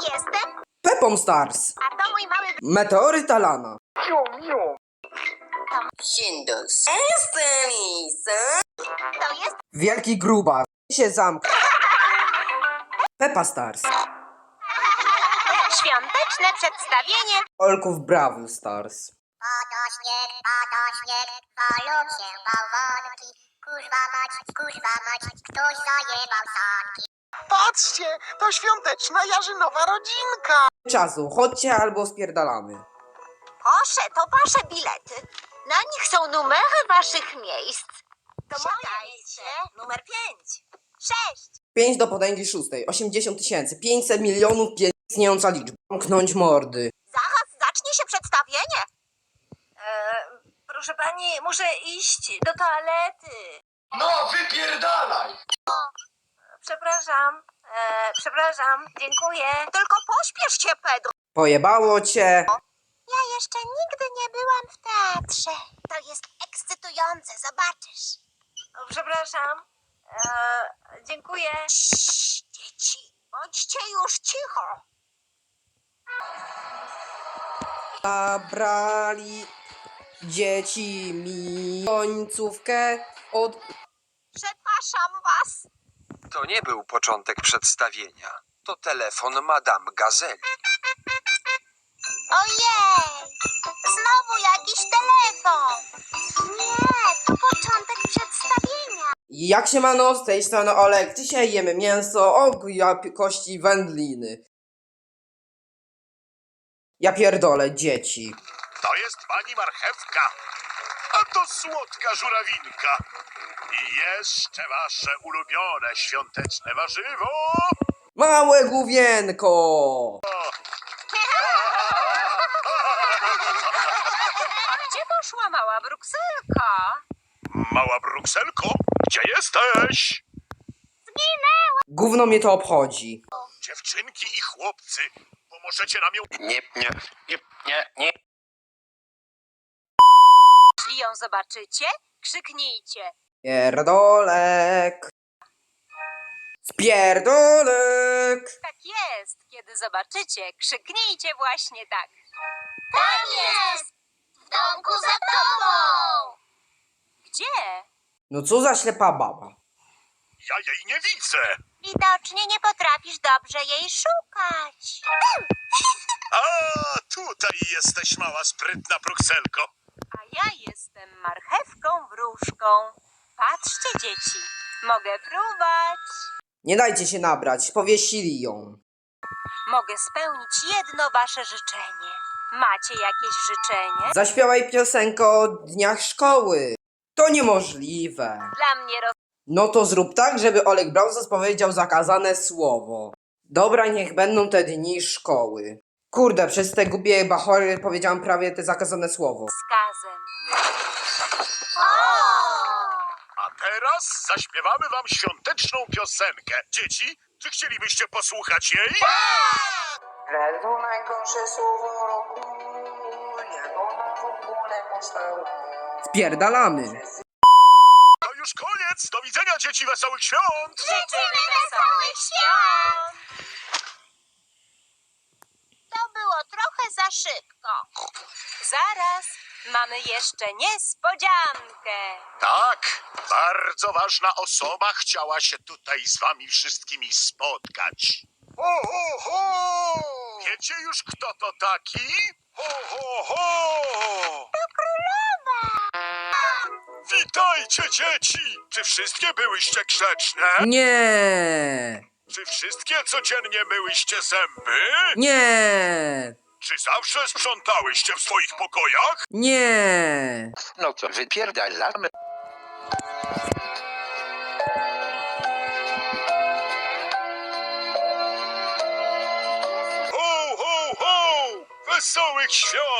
Jestem, Pepą Stars. a to mój mały... Meteoryt Alana. Windows. Jestem Lisa. To jest... Wielki Gruba. się zamknął. Pepa Stars. Świąteczne przedstawienie. Olków Brawl Stars. Pada śnieg, pada śnieg, walą się bałwanki. Kurwa mać, kurwa mać, ktoś zajebał sanki. Patrzcie, to świąteczna jarzynowa rodzinka. Czasu, chodźcie albo spierdalamy. Proszę, to wasze bilety. Na nich są numery waszych miejsc. To moje miejsce. Numer 5. Sześć. 5 do potęgi szóstej, 80 tysięcy, 500 milionów, pię- istniejąca liczba. Zamknąć mordy. Zaraz zacznie się przedstawienie. E, proszę pani, muszę iść do toalety. No, wypierdalaj! Przepraszam. E, przepraszam. Dziękuję. Tylko pośpiesz się, Pedro. Pojebało cię. Ja jeszcze nigdy nie byłam w teatrze. To jest ekscytujące, zobaczysz. O, przepraszam. E, dziękuję. Cii, dzieci, bądźcie już cicho. Zabrali dzieci mi końcówkę od... Przepraszam was. To nie był początek przedstawienia. To telefon Madame Gazeli. Ojej! Znowu jakiś telefon. Nie, to początek przedstawienia. Jak się ma no z tej strony Olek? Dzisiaj jemy mięso, o ja pi- kości wędliny. Ja pierdolę, dzieci. To jest pani marchewka, a to słodka żurawinka. I jeszcze wasze ulubione świąteczne warzywo. Małe główienko! A gdzie poszła mała Brukselka? Mała Brukselko, gdzie jesteś? Gówno mnie to obchodzi. Dziewczynki i chłopcy, pomożecie nam ją... Nie, nie, nie, nie, nie. Jeśli ją zobaczycie, krzyknijcie. Pierdolek. Spierdolek. Tak jest. Kiedy zobaczycie, krzyknijcie właśnie tak. Tam jest! W domku za tobą! Gdzie? No co za ślepa baba. Ja jej nie widzę. Widocznie nie potrafisz dobrze jej szukać. A, tutaj jesteś mała sprytna Brukselko. A ja jestem marchewką wróżką. Patrzcie, dzieci. Mogę fruwać. Nie dajcie się nabrać, powiesili ją. Mogę spełnić jedno wasze życzenie. Macie jakieś życzenie? Zaśpiewaj piosenkę o dniach szkoły. To niemożliwe. Dla mnie roz... No to zrób tak, żeby Olek Browsas powiedział zakazane słowo. Dobra, niech będą te dni szkoły. Kurde, przez te głupie bachory powiedziałam prawie te zakazane słowo. skazem. A teraz zaśpiewamy wam świąteczną piosenkę. Dzieci, czy chcielibyście posłuchać jej? To najgorsze słowo roku, jak ona w ogóle powstała. Spierdalamy. To już koniec. Do widzenia, dzieci, wesołych świąt! Życzymy wesołych świąt! To było trochę za szybko. Zaraz. Mamy jeszcze niespodziankę. Tak, bardzo ważna osoba chciała się tutaj z wami wszystkimi spotkać. Ho, ho, ho! Wiecie już, kto to taki? Ho, ho, ho! To królowa! Witajcie, dzieci! Czy wszystkie byłyście grzeczne? Nie! Czy wszystkie codziennie myłyście zęby? Nie! Czy zawsze sprzątałyście w swoich pokojach? Nie! No to wypierdalamy. Ho, ho, ho! Wesołych świąt!